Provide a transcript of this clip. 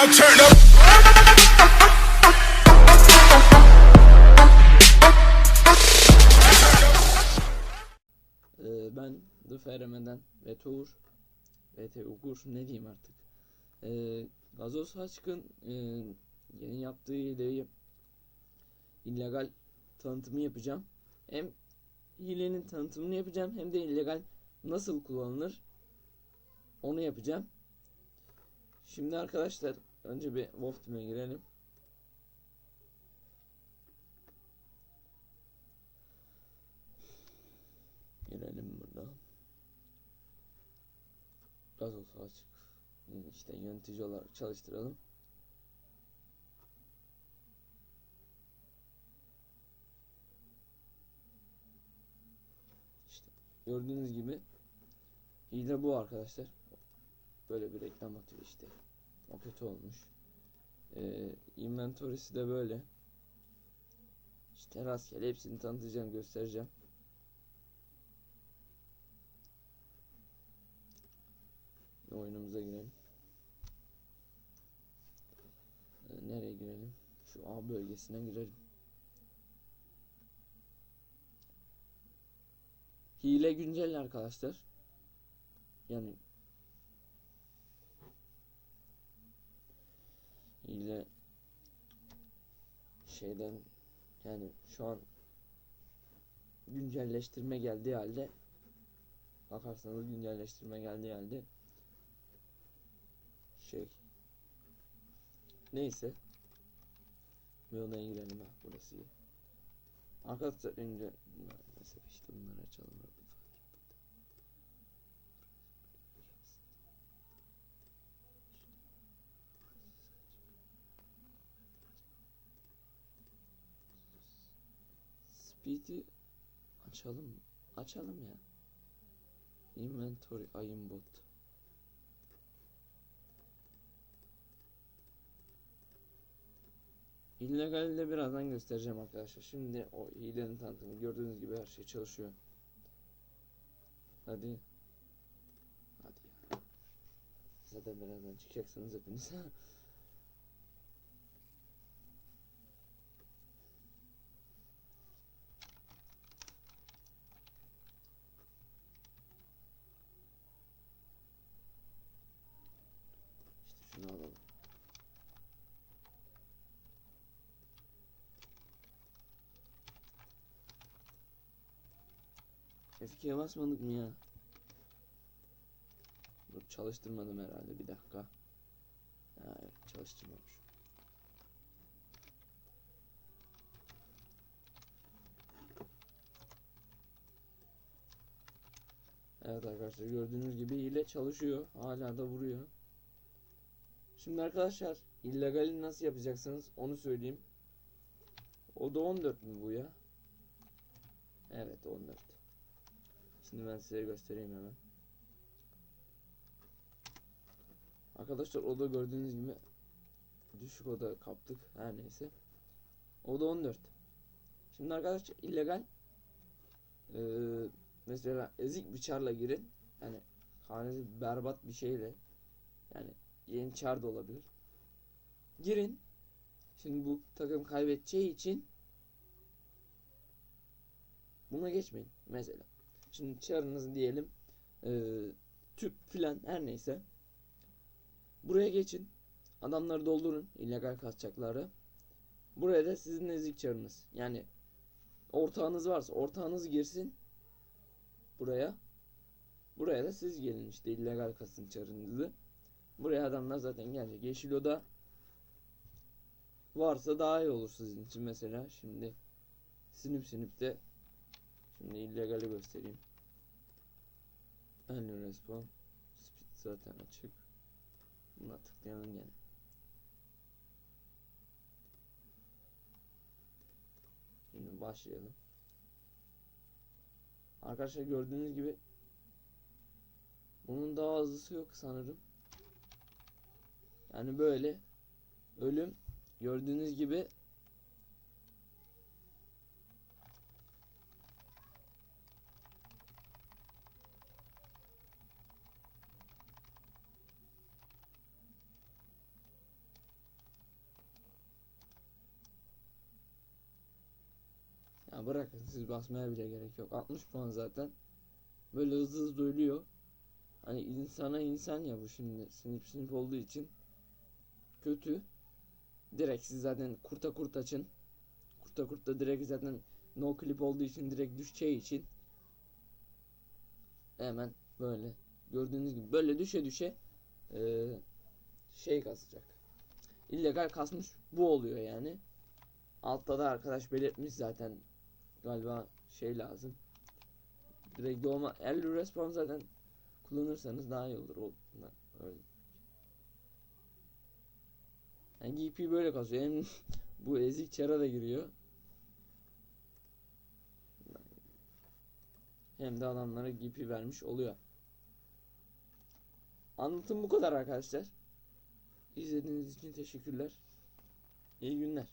Ee, ben The FRM'den ve Tuğur VT Ugur ne diyeyim artık. Ee, Gazoz Haçkın e, yeni yaptığı hileyi illegal tanıtımı yapacağım. Hem hilenin tanıtımını yapacağım hem de illegal nasıl kullanılır onu yapacağım. Şimdi arkadaşlar önce bir Wolf Team'e girelim. Girelim burada. Gazoz açık. İşte yönetici olarak çalıştıralım. İşte gördüğünüz gibi hile bu arkadaşlar. Böyle bir reklam atıyor işte. O kötü olmuş. Ee, inventory'si de böyle. İşte rastgele hepsini tanıtacağım, göstereceğim. Oyunumuza girelim. Ee, nereye girelim? Şu A bölgesine girelim. Hile güncel arkadaşlar. Yani hile şeyden yani şu an güncelleştirme geldiği halde bakarsanız güncelleştirme geldiği halde şey neyse bir odaya girelim ha burası iyi. Arkadaşlar önce mesela işte bunları açalım. Speed'i açalım? Açalım ya. Inventory aimbot. İllegali de birazdan göstereceğim arkadaşlar. Şimdi o hilenin tanıtımı gördüğünüz gibi her şey çalışıyor. Hadi. Hadi ya. Zaten birazdan çıkacaksınız hepiniz. F2'ye basmadık mı ya? Dur çalıştırmadım herhalde bir dakika. Ha, evet, çalıştırmamış. Evet arkadaşlar gördüğünüz gibi hile çalışıyor. Hala da vuruyor. Şimdi arkadaşlar illegali nasıl yapacaksınız onu söyleyeyim. O da 14 mü bu ya? Evet 14. Şimdi ben size göstereyim hemen. Arkadaşlar oda gördüğünüz gibi düşük oda kaptık her neyse. Oda 14. Şimdi arkadaşlar illegal ee, mesela ezik bir çarla girin. Yani hanesi berbat bir şeyle yani yeni çar da olabilir. Girin. Şimdi bu takım kaybedeceği için buna geçmeyin mesela. Şimdi çarınız diyelim e, tüp filan her neyse. Buraya geçin. Adamları doldurun. illegal kasacakları. Buraya da sizin ezik çarınız. Yani ortağınız varsa ortağınız girsin. Buraya. Buraya da siz gelin işte illegal kasın çarınızı. Buraya adamlar zaten gelecek. Yeşil oda varsa daha iyi olur sizin için mesela. Şimdi sinip sinip de Şimdi illegali göstereyim. Early respawn. Speed zaten açık. Buna tıklayalım gene. Şimdi başlayalım. Arkadaşlar gördüğünüz gibi bunun daha hızlısı yok sanırım. Yani böyle ölüm gördüğünüz gibi Ya bırakın siz basmaya bile gerek yok. 60 puan zaten. Böyle hızlı hızlı ölüyor. Hani insana insan ya bu şimdi sinip sinip olduğu için kötü. Direkt siz zaten kurta kurt açın. Kurta kurta direkt zaten no clip olduğu için direkt düşeceği için hemen böyle gördüğünüz gibi böyle düşe düşe eee, şey kasacak. İllegal kasmış bu oluyor yani. Altta da arkadaş belirtmiş zaten galiba şey lazım. Direkt doğma early respawn zaten kullanırsanız daha iyi olur. O, öyle. Yani GP böyle kasıyor. Hem bu ezik çara da giriyor. Hem de adamlara GP vermiş oluyor. Anlatım bu kadar arkadaşlar. İzlediğiniz için teşekkürler. İyi günler.